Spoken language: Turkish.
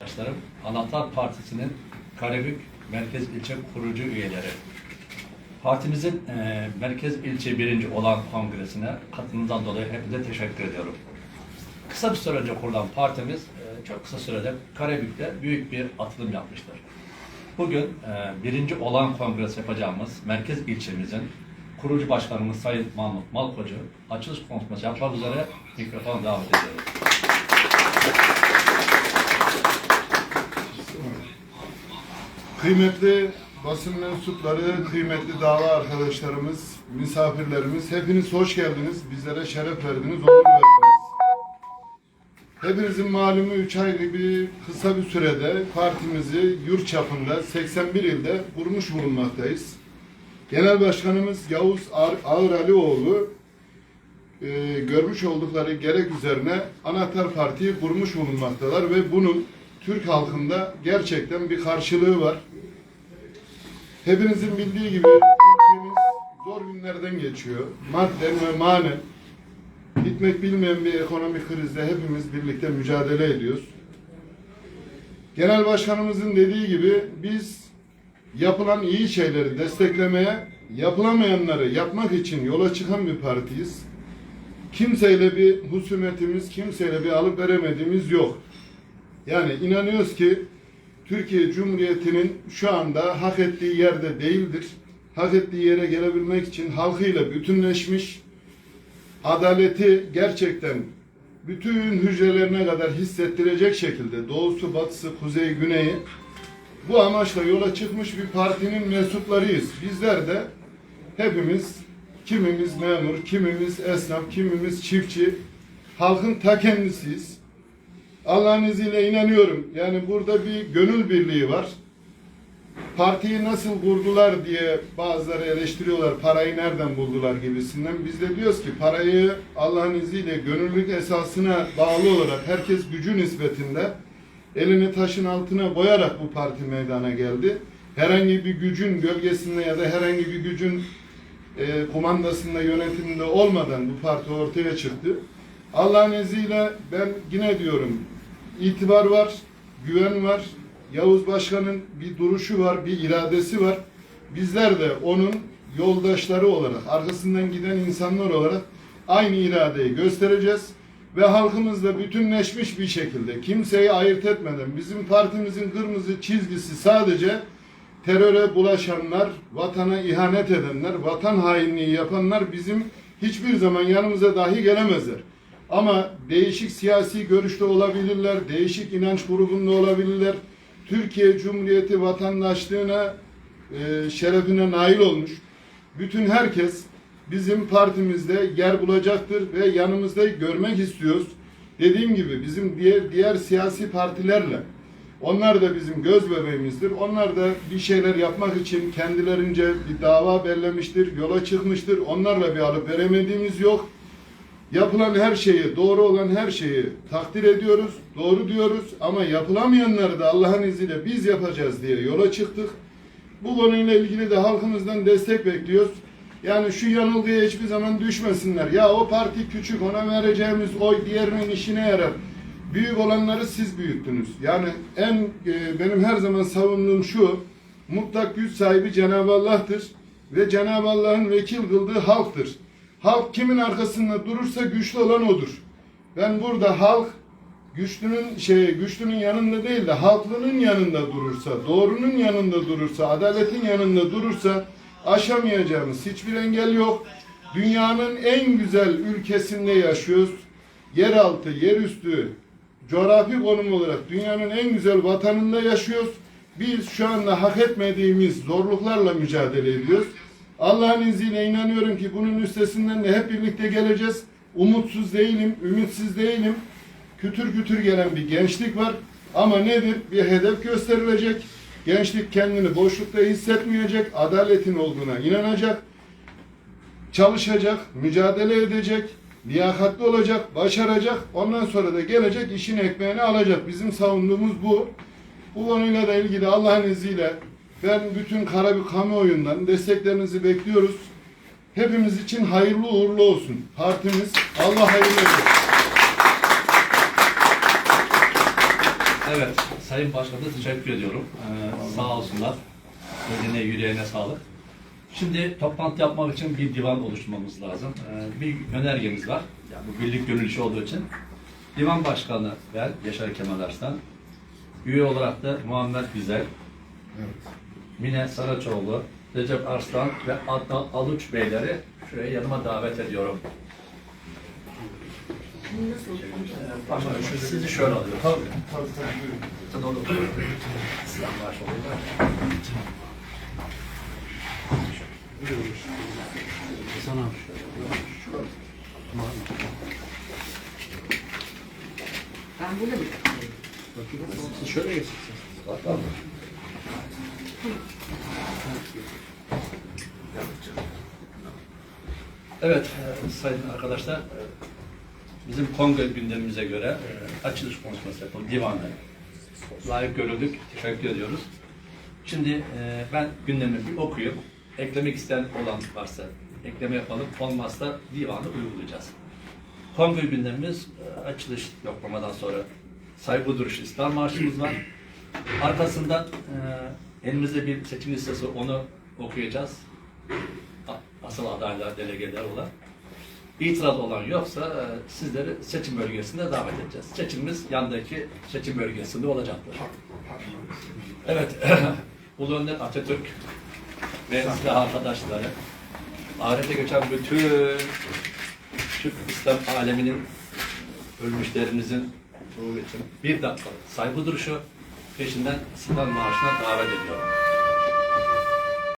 Arkadaşlarım, Anahtar Partisi'nin Karabük Merkez İlçe kurucu üyeleri. Partimizin eee, Merkez İlçe birinci olan kongresine katılımından dolayı hepinize teşekkür ediyorum. Kısa bir süre önce kurulan partimiz eee, çok kısa sürede Karabük'te büyük bir atılım yapmıştır. Bugün eee, birinci olan kongres yapacağımız Merkez ilçemizin kurucu başkanımız Sayın Mahmut Malkocu açılış konuşması yapmak üzere mikrofonu davet ediyoruz. Kıymetli basın mensupları, kıymetli dava arkadaşlarımız, misafirlerimiz, hepiniz hoş geldiniz. Bizlere şeref verdiniz, onur verdiniz. Hepinizin malumu 3 ay gibi kısa bir sürede partimizi yurt çapında 81 ilde kurmuş bulunmaktayız. Genel Başkanımız Yavuz Ağır Ağıralioğlu e, görmüş oldukları gerek üzerine Anahtar Parti'yi kurmuş bulunmaktalar ve bunun Türk halkında gerçekten bir karşılığı var. Hepinizin bildiği gibi ülkemiz zor günlerden geçiyor. Madden ve manen bitmek bilmeyen bir ekonomik krizle hepimiz birlikte mücadele ediyoruz. Genel Başkanımızın dediği gibi biz yapılan iyi şeyleri desteklemeye, yapılamayanları yapmak için yola çıkan bir partiyiz. Kimseyle bir husumetimiz, kimseyle bir alıp veremediğimiz yok. Yani inanıyoruz ki Türkiye Cumhuriyeti'nin şu anda hak ettiği yerde değildir. Hak ettiği yere gelebilmek için halkıyla bütünleşmiş, adaleti gerçekten bütün hücrelerine kadar hissettirecek şekilde doğusu, batısı, kuzey, güneyi bu amaçla yola çıkmış bir partinin mensuplarıyız. Bizler de hepimiz kimimiz memur, kimimiz esnaf, kimimiz çiftçi, halkın ta kendisiyiz. Allah'ın izniyle inanıyorum. Yani burada bir gönül birliği var. Partiyi nasıl kurdular diye bazıları eleştiriyorlar. Parayı nereden buldular gibisinden. Biz de diyoruz ki parayı Allah'ın izniyle gönüllülük esasına bağlı olarak herkes gücü nispetinde elini taşın altına boyarak bu parti meydana geldi. Herhangi bir gücün gölgesinde ya da herhangi bir gücün e, kumandasında, yönetiminde olmadan bu parti ortaya çıktı. Allah'ın izniyle ben yine diyorum itibar var, güven var. Yavuz Başkan'ın bir duruşu var, bir iradesi var. Bizler de onun yoldaşları olarak, arkasından giden insanlar olarak aynı iradeyi göstereceğiz. Ve halkımızla bütünleşmiş bir şekilde, kimseyi ayırt etmeden, bizim partimizin kırmızı çizgisi sadece teröre bulaşanlar, vatana ihanet edenler, vatan hainliği yapanlar bizim hiçbir zaman yanımıza dahi gelemezler. Ama değişik siyasi görüşte olabilirler, değişik inanç grubunda olabilirler. Türkiye Cumhuriyeti vatandaşlığına, e, şerefine nail olmuş. Bütün herkes bizim partimizde yer bulacaktır ve yanımızda görmek istiyoruz. Dediğim gibi bizim diğer diğer siyasi partilerle onlar da bizim göz bebeğimizdir. Onlar da bir şeyler yapmak için kendilerince bir dava bellemiştir, yola çıkmıştır. Onlarla bir alıp veremediğimiz yok. Yapılan her şeyi, doğru olan her şeyi takdir ediyoruz, doğru diyoruz ama yapılamayanları da Allah'ın izniyle biz yapacağız diye yola çıktık. Bu konuyla ilgili de halkımızdan destek bekliyoruz. Yani şu yanılgıya hiçbir zaman düşmesinler. Ya o parti küçük, ona vereceğimiz oy diğerinin işine yarar. Büyük olanları siz büyüttünüz. Yani en e, benim her zaman savunduğum şu, mutlak güç sahibi Cenab-ı Allah'tır ve Cenab-ı Allah'ın vekil kıldığı halktır. Halk kimin arkasında durursa güçlü olan odur. Ben burada halk güçlünün şey güçlünün yanında değil de halklının yanında durursa, doğrunun yanında durursa, adaletin yanında durursa aşamayacağımız hiçbir engel yok. Dünyanın en güzel ülkesinde yaşıyoruz. Yeraltı, yerüstü, coğrafi konum olarak dünyanın en güzel vatanında yaşıyoruz. Biz şu anda hak etmediğimiz zorluklarla mücadele ediyoruz. Allah'ın izniyle inanıyorum ki bunun üstesinden de hep birlikte geleceğiz. Umutsuz değilim, ümitsiz değilim. Kütür kütür gelen bir gençlik var. Ama nedir? Bir hedef gösterilecek. Gençlik kendini boşlukta hissetmeyecek, adaletin olduğuna inanacak, çalışacak, mücadele edecek, liyakatli olacak, başaracak. Ondan sonra da gelecek işin ekmeğini alacak. Bizim savunduğumuz bu. Bu konuyla da ilgili Allah'ın izniyle ben bütün Karabük kamuoyundan desteklerinizi bekliyoruz. Hepimiz için hayırlı uğurlu olsun. Partimiz Allah hayırlı olsun. Evet, Sayın Başkan'a teşekkür ediyorum. Ee, sağ olsunlar. Eline, yüreğine sağlık. Şimdi toplantı yapmak için bir divan oluşturmamız lazım. Ee, bir önergemiz var. Yani bu birlik gönül işi olduğu için. Divan Başkanı ben Yaşar Kemal Arslan. Üye olarak da Muammer Güzel, Evet. Mine Saraçoğlu, Recep Arslan ve Adnan Aluç Beyleri şuraya yanıma davet ediyorum. Başkanım, sizi şöyle alıyorum. Tabii, tabii, tabii. Silah baş. Sana Ben burada mı? Şöyle geçin. Bakalım. Evet, e, sayın arkadaşlar, bizim kongre gündemimize göre e, açılış konuşması yapalım, divanı. Layık görüldük, teşekkür ediyoruz. Şimdi e, ben gündemi bir okuyup, eklemek isteyen olan varsa ekleme yapalım, olmazsa divanı uygulayacağız. Kongre gündemimiz açılış yoklamadan sonra saygı duruşu İslam Marşımız var. Arkasından elimizde bir seçim listesi onu okuyacağız. Asıl adaylar, delegeler olan. İtiraz olan yoksa e, sizleri seçim bölgesinde davet edeceğiz. Seçimimiz yandaki seçim bölgesinde olacaktır. Evet, Ulu Önder Atatürk ve silah arkadaşları, ahirete geçen bütün Türk İslam aleminin ölmüşlerimizin ruhu için bir dakika saygı duruşu peşinden İstiklal Marşı'na davet ediyorum.